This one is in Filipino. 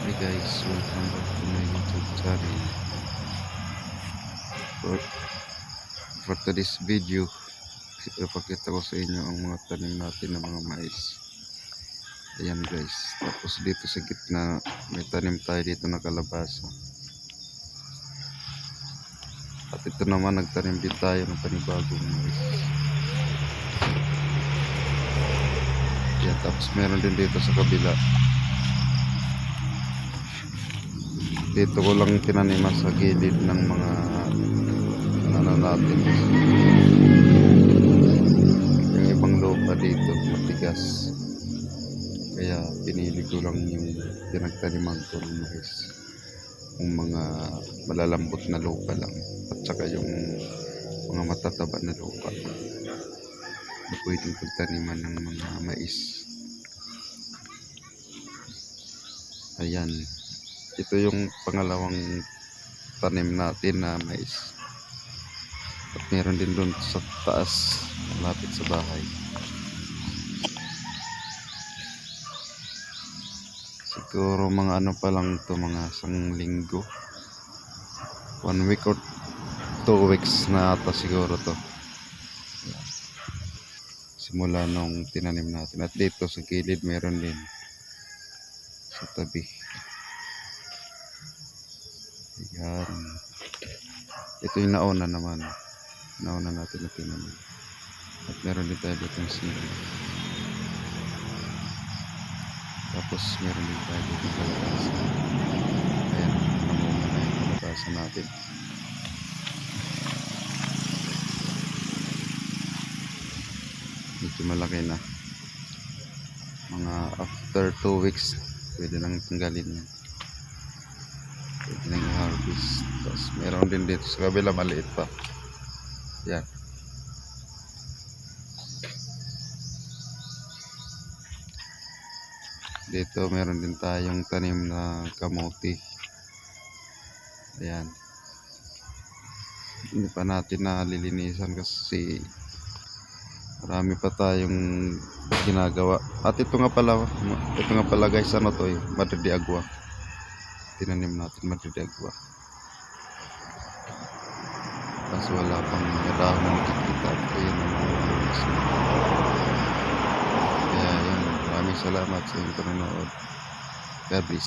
Hi guys, welcome back to my YouTube channel. For, for today's video, ipakita ko sa inyo ang mga tanim natin ng mga mais. Ayan guys, tapos dito sa gitna, may tanim tayo dito na kalabasa. At ito naman, nagtanim din tayo ng panibagong mais. Yan, tapos meron din dito sa kabila. Dito ko lang tinaniman sa gilid ng mga ano natin. Yung ibang lupa dito, matigas. Kaya pinili ko lang yung pinagtaniman ko ng mais. Yung mga malalambot na lupa lang. At saka yung mga matataba na lupa na pwedeng pagtaniman ng mga mais. Ayan. Ito yung pangalawang tanim natin na mais. At meron din doon sa taas, malapit sa bahay. Siguro mga ano pa lang to mga isang linggo. One week or two weeks na ata siguro to simula nung tinanim natin. At dito sa gilid meron din sa tabi. Ayan. Ito yung nauna naman. Nauna natin na tinanim. At meron din tayo dito ng sili. Tapos meron din tayo dito kalabasa. Ayan, namunga na yung kalabasa natin. medyo malaki na mga after 2 weeks pwede nang tanggalin yan pwede nang i-harvest tapos meron din dito sa kabila maliit pa. Yan. Dito meron din tayong tanim na kamote. Ayan. Hindi pa natin nalilinisan kasi Marami pa tayong ginagawa. At ito nga pala, ito nga pala guys, ano to eh, Madre de. Tinanim natin Agua. Kaso wala pang dahon na. At ayun ang mga mas Kaya yun, maraming salamat sa inyong panonood. God bless.